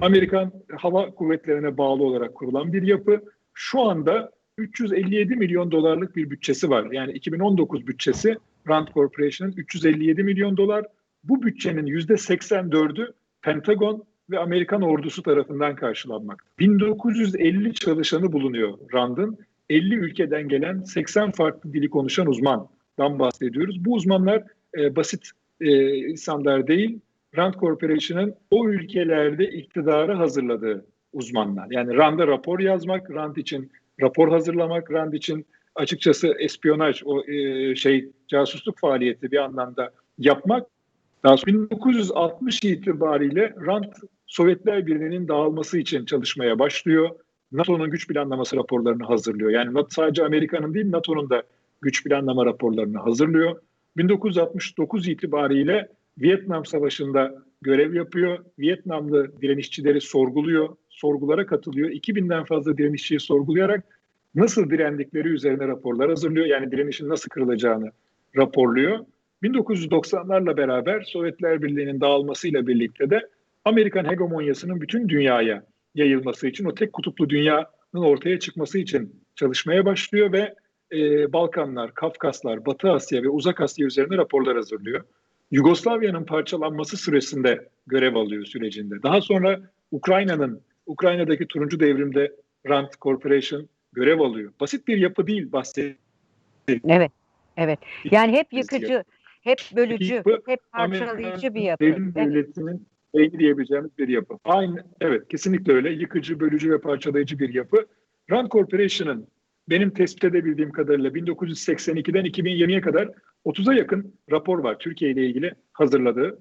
Amerikan Hava Kuvvetleri'ne bağlı olarak kurulan bir yapı. Şu anda 357 milyon dolarlık bir bütçesi var. Yani 2019 bütçesi Rand Corporation'ın 357 milyon dolar. Bu bütçenin %84'ü Pentagon ve Amerikan ordusu tarafından karşılanmakta. 1950 çalışanı bulunuyor Rand'ın. 50 ülkeden gelen 80 farklı dili konuşan uzmandan bahsediyoruz. Bu uzmanlar e, basit e, insanlar değil, Rand Corporation'ın o ülkelerde iktidarı hazırladığı uzmanlar. Yani Rand'a rapor yazmak, Rand için rapor hazırlamak, Rand için açıkçası espiyonaj, o e, şey casusluk faaliyeti bir anlamda yapmak. Daha sonra 1960 itibariyle Rand Sovyetler Birliği'nin dağılması için çalışmaya başlıyor. NATO'nun güç planlaması raporlarını hazırlıyor. Yani sadece Amerika'nın değil NATO'nun da güç planlama raporlarını hazırlıyor. 1969 itibariyle Vietnam Savaşı'nda görev yapıyor. Vietnamlı direnişçileri sorguluyor, sorgulara katılıyor. 2000'den fazla direnişçiyi sorgulayarak nasıl direndikleri üzerine raporlar hazırlıyor. Yani direnişin nasıl kırılacağını raporluyor. 1990'larla beraber Sovyetler Birliği'nin dağılmasıyla birlikte de Amerikan hegemonyasının bütün dünyaya yayılması için, o tek kutuplu dünyanın ortaya çıkması için çalışmaya başlıyor ve e, Balkanlar, Kafkaslar, Batı Asya ve Uzak Asya üzerine raporlar hazırlıyor. Yugoslavya'nın parçalanması süresinde görev alıyor sürecinde. Daha sonra Ukrayna'nın, Ukrayna'daki turuncu devrimde Rand Corporation görev alıyor. Basit bir yapı değil bahsettiğim. Evet, evet. Yani hep yıkıcı, hep bölücü, Yapı, hep parçalayıcı bir yapı. Evet. devletinin beyni diyebileceğimiz bir yapı. Aynı, evet kesinlikle öyle. Yıkıcı, bölücü ve parçalayıcı bir yapı. Rand Corporation'ın benim tespit edebildiğim kadarıyla 1982'den 2020'ye kadar 30'a yakın rapor var Türkiye ile ilgili hazırladığı.